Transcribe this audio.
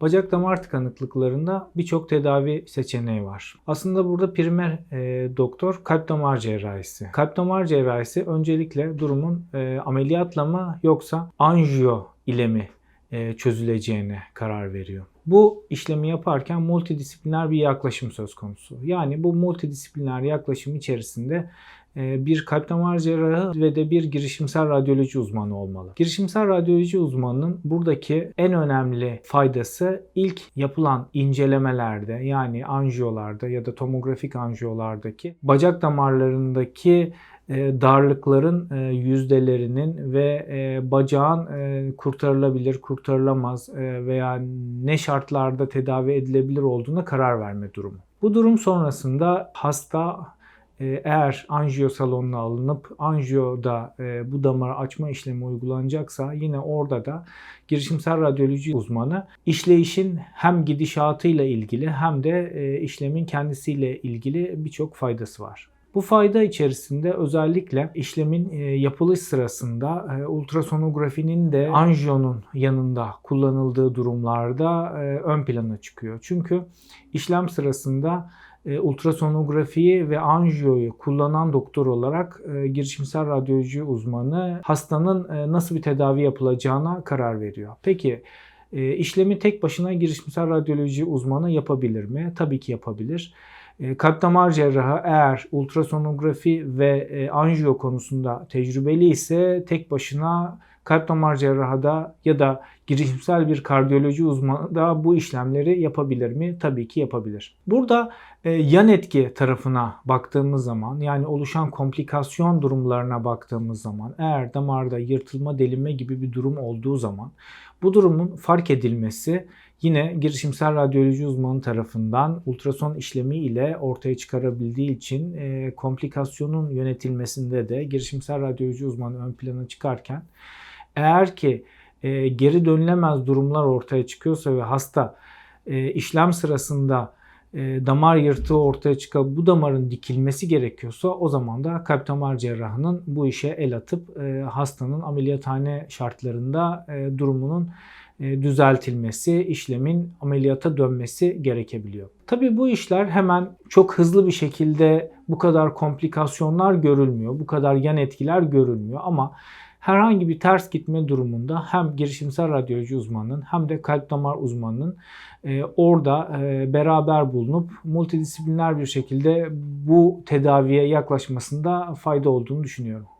Bacak damar tıkanıklıklarında birçok tedavi seçeneği var. Aslında burada primer e, doktor kalp damar cerrahisi. Kalp damar cerrahisi öncelikle durumun e, ameliyatla mı yoksa anjiyo ile mi çözüleceğine karar veriyor. Bu işlemi yaparken multidisipliner bir yaklaşım söz konusu. Yani bu multidisipliner yaklaşım içerisinde e, bir kalp damar cerrahı ve de bir girişimsel radyoloji uzmanı olmalı. Girişimsel radyoloji uzmanının buradaki en önemli faydası ilk yapılan incelemelerde yani anjiyolarda ya da tomografik anjiyolardaki bacak damarlarındaki e, darlıkların e, yüzdelerinin ve e, bacağın e, kurtarılabilir, kurtarılamaz e, veya ne şartlarda tedavi edilebilir olduğuna karar verme durumu. Bu durum sonrasında hasta e, eğer anjiyo salonuna alınıp anjiyoda e, bu damarı açma işlemi uygulanacaksa yine orada da girişimsel radyoloji uzmanı işleyişin hem gidişatıyla ilgili hem de e, işlemin kendisiyle ilgili birçok faydası var. Bu fayda içerisinde özellikle işlemin e, yapılış sırasında e, ultrasonografinin de anjiyonun yanında kullanıldığı durumlarda e, ön plana çıkıyor. Çünkü işlem sırasında ultrasonografiyi ve anjiyoyu kullanan doktor olarak girişimsel radyoloji uzmanı hastanın nasıl bir tedavi yapılacağına karar veriyor. Peki işlemi tek başına girişimsel radyoloji uzmanı yapabilir mi? Tabii ki yapabilir. E, Kalp damar cerrahı eğer ultrasonografi ve e, anjiyo konusunda tecrübeli ise tek başına kalp damar cerrahı da ya da girişimsel bir kardiyoloji uzmanı da bu işlemleri yapabilir mi? Tabii ki yapabilir. Burada e, yan etki tarafına baktığımız zaman yani oluşan komplikasyon durumlarına baktığımız zaman eğer damarda yırtılma, delinme gibi bir durum olduğu zaman bu durumun fark edilmesi yine girişimsel radyoloji uzmanı tarafından ultrason işlemi ile ortaya çıkarabildiği için e, komplikasyonun yönetilmesinde de girişimsel radyoloji uzmanı ön plana çıkarken eğer ki e, geri dönülemez durumlar ortaya çıkıyorsa ve hasta e, işlem sırasında e, damar yırtığı ortaya çıkıp bu damarın dikilmesi gerekiyorsa o zaman da kalp damar cerrahının bu işe el atıp e, hastanın ameliyathane şartlarında e, durumunun e, düzeltilmesi, işlemin ameliyata dönmesi gerekebiliyor. Tabii bu işler hemen çok hızlı bir şekilde bu kadar komplikasyonlar görülmüyor, bu kadar yan etkiler görülmüyor ama herhangi bir ters gitme durumunda hem girişimsel radyoloji uzmanının hem de kalp damar uzmanının e, orada e, beraber bulunup multidisipliner bir şekilde bu tedaviye yaklaşmasında fayda olduğunu düşünüyorum.